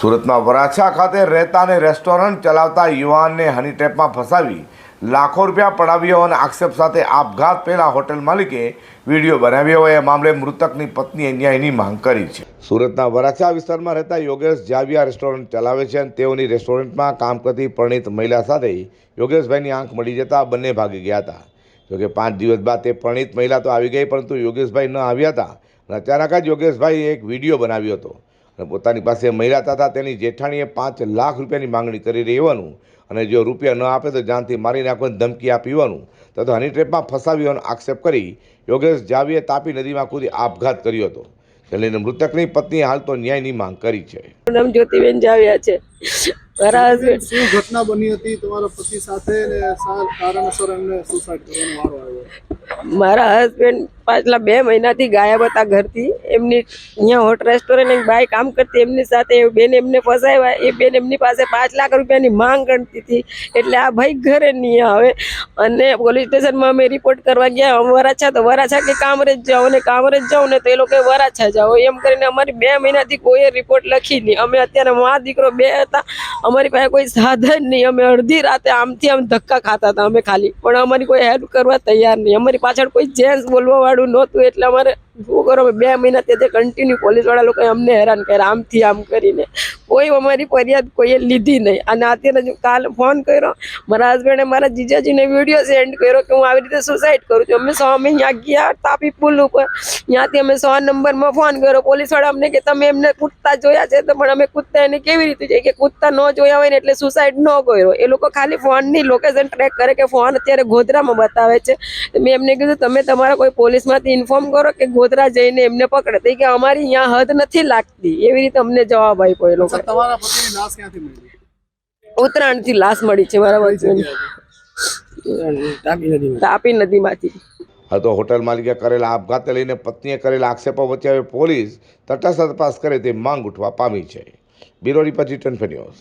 સુરતમાં વરાછા ખાતે રહેતા અને રેસ્ટોરન્ટ ચલાવતા યુવાનને હનીટ્રેપમાં ફસાવી લાખો રૂપિયા પડાવ્યો અને આક્ષેપ સાથે આપઘાત પહેલા હોટેલ માલિકે વીડિયો બનાવ્યો. હોય એ મામલે મૃતકની પત્નીએ ન્યાયની માંગ કરી છે. સુરતના વરાછા વિસ્તારમાં રહેતા યોગેશ જાવિયા રેસ્ટોરન્ટ ચલાવે છે અને તેઓની રેસ્ટોરન્ટમાં કામ કરતી પરણિત મહિલા સાથે યોગેશભાઈની આંખ મળી જતા બંને ભાગી ગયા હતા. જોકે પાંચ દિવસ બાદ તે પરણિત મહિલા તો આવી ગઈ, પરંતુ યોગેશભાઈ ન આવ્યા હતા અને અચાનક જ યોગેશભાઈએ એક વીડિયો બનાવ્યો હતો. પોતાની પાસે મહિલા તથા તેની જેઠાણીએ પાંચ લાખ રૂપિયાની માંગણી કરી રહેવાનું અને જો રૂપિયા ન આપે તો જાનથી મારી નાખવાની ધમકી આપીવાનું તથા હની ટ્રેપમાં ફસાવી આક્ષેપ કરી યોગેશ જાવીએ તાપી નદીમાં કૂદી આપઘાત કર્યો હતો. જેને મૃતકની પત્નીએ હાલ તો ન્યાયની માંગ કરી છે. મારું નામ જ્યોતિબેન જાવ્યા છે. મારા શું ઘટના બની હતી? તમારા પતિ સાથે કારણસર એમને સુસાઇડ કરવાનો વારો આવ્યો. મારા હસબન્ડ પાછલા બે મહિનાથી ગાયબ હતા ઘરથી. એમની અહીંયા હોટ રેસ્ટોરન્ટ એક બાઈ કામ કરતી એમની સાથે બેન એમને ફસાવ્યા. એ બેન એમની પાસે પાંચ લાખ રૂપિયાની માંગ કરતી હતી. એટલે આ ભાઈ ઘરે નહીં આવે. અને પોલીસ સ્ટેશનમાં અમે રિપોર્ટ કરવા ગયા. વરાછા તો વરાછા કે કામરેજ જાઓ અને કામરેજ જાઓ ને તો એ લોકો વરાછા જાઓ. એમ કરીને અમારી બે મહિનાથી કોઈએ રિપોર્ટ લખી નહીં. અમે અત્યારે મા દીકરો બે હતા. અમારી પાસે કોઈ સાધન નહીં. અમે અડધી રાતે આમથી આમ ધક્કા ખાતા હતા અમે ખાલી. પણ અમારી કોઈ હેલ્પ કરવા તૈયાર નહીં. અમારી પાછળ કોઈ જેન્ટ્સ બોલવા વાળું નહોતું એટલે અમારે શું કરો? બે મહિના તે કન્ટિન્યુ પોલીસવાળા લોકોએ અમને હેરાન કર્યા, આમથી આમ કરીને. કોઈ અમારી ફરિયાદ કોઈએ લીધી નહીં. અને અત્યારે કાલ ફોન કર્યો, મારા હસબન્ડે મારા જીજાજીને વીડિયો સેન્ડ કર્યો કે હું આવી રીતે સુસાઇડ કરું છું. અમે સો, અમે ત્યાં ગયા તાપી પુલ ઉપર. ત્યાંથી અમે સો નંબરમાં ફોન કર્યો. પોલીસવાળા અમને કે, તમે એમને કૂદતા જોયા છે તો પણ અમે કૂદતા એને કેવી રીતે જોઈએ કે કૂદતા ન જોયા હોય ને એટલે સુસાઇડ ન કર્યો. એ લોકો ખાલી ફોનની લોકેશન ટ્રેક કરે કે ફોન અત્યારે ગોધરામાં બતાવે છે. મેં એમને કીધું, તમે તમારા કોઈ પોલીસમાંથી ઇન્ફોર્મ કરો કે ગોધરા જઈને એમને પકડે. કે અમારી અહીંયા હદ નથી લાગતી. એવી રીતે અમને જવાબ આપ્યો એ લોકો ઉત્તરાયણથી લાશ મળી? છે મારા husband. તાપી નદીમાંથી. હાલ તો હોટેલ માલિકે કરેલા આપઘાતને લઈને પત્નીએ કરેલા આક્ષેપો વચ્ચે હવે પોલીસ તટસ્થ તપાસ કરે તે માંગ ઉઠવા પામી છે. Bureau report return news.